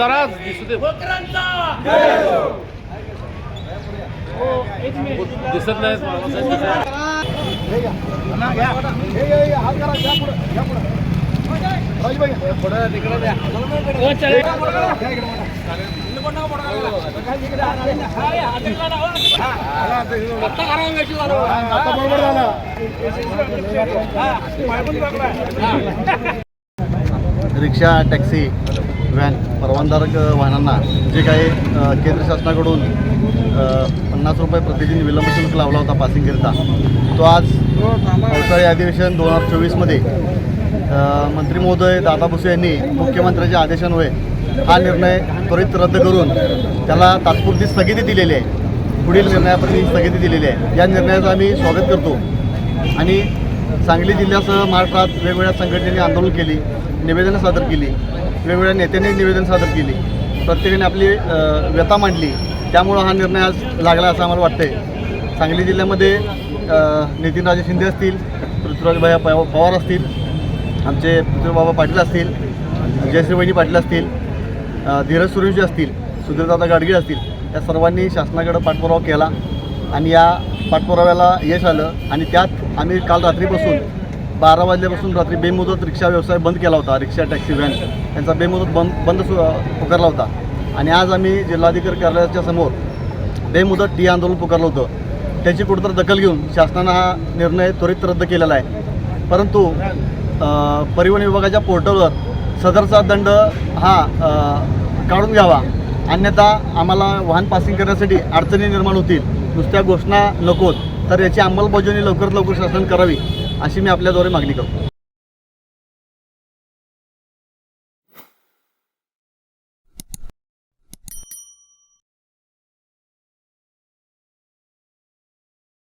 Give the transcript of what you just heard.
जरा दिसू दे. दिसत नाही. Rickshaw taxi. व्हॅन परवानधारक वाहनांना जे काही केंद्र शासनाकडून पन्नास रुपये प्रतिदिन विलंब शुल्क लावला होता पासिंगकरिता तो आज पावसाळी अधिवेशन दोन हजार चोवीसमध्ये मंत्री महोदय दादा भुसे यांनी मुख्यमंत्र्यांच्या आदेशान्वये हा निर्णय त्वरित रद्द करून त्याला तात्पुरती स्थगिती दिलेली आहे. पुढील निर्णयाप्रती स्थगिती दिलेली आहे. या निर्णयाचं आम्ही स्वागत करतो. आणि सांगली जिल्ह्यासह महाराष्ट्रात वेगवेगळ्या संघटनेने आंदोलन केली. निवेदनं सादर केली. वेगवेगळ्या नेत्यांनी निवेदन सादर केली. प्रत्येकाने आपली व्यथा मांडली. त्यामुळं हा निर्णय आज लागला असं आम्हाला वाटतंय. सांगली जिल्ह्यामध्ये नितीनराजे शिंदे असतील पृथ्वीराजभाई पव- पवार असतील आमचे पृथ्वीबाबा पाटील असतील जयश्रीवहिनी पाटील असतील धीरज सुरेशजी असतील सुधीरदादा गाडगे असतील या सर्वांनी शासनाकडं पाठपुरावा केला. आणि या पाठपुराव्याला यश आलं. आणि त्यात आम्ही काल रात्रीपासून बारा वाजल्यापासून रात्री बेमुदत रिक्षा व्यवसाय बंद केला होता रिक्षा टॅक्सी व्हॅन. यांचा बेमुदत बंद बंद सु पुकारला होता. आणि आज आम्ही जिल्हाधिकारी कार्यालयाच्या समोर बेमुदत टी आंदोलन पुकारलं होतं. त्याची कुठंतरी दखल घेऊन शासनानं हा निर्णय त्वरित रद्द केलेला आहे. परंतु परिवहन विभागाच्या पोर्टलवर सदरचा दंड हा काढून घ्यावा. अन्यथा आम्हाला वाहन पासिंग करण्यासाठी अडचणी निर्माण होतील. नुसत्या घोषणा नकोत तर याची अंमलबजावणी लवकरात लवकर शासन करावी. अशी मी आपल्याद्वारे मागणी करतो.